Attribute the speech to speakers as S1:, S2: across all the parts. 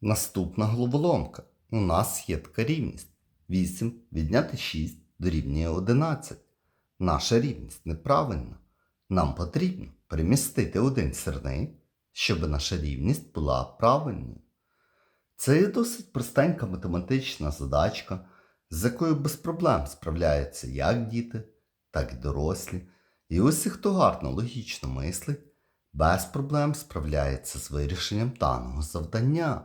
S1: Наступна головоломка. У нас є така рівність. 8 відняти 6 дорівнює 11. Наша рівність неправильна. Нам потрібно перемістити один сірник, щоб наша рівність була правильною. Це є досить простенька математична задачка, з якою без проблем справляються як діти, так і дорослі. І усі, хто гарно логічно мислить, без проблем справляється з вирішенням даного завдання.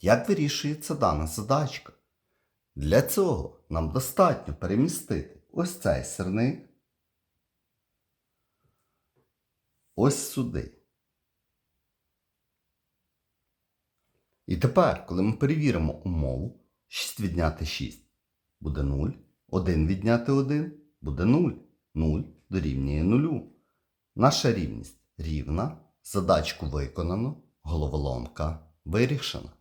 S1: Як вирішується дана задачка? Для цього нам достатньо перемістити ось цей сирник ось сюди. І тепер, коли ми перевіримо умову, 6 відняти 6 буде 0, 1 відняти 1 буде 0, 0 дорівнює 0. Наша рівність рівна, задачку виконано, головоломка вирішена.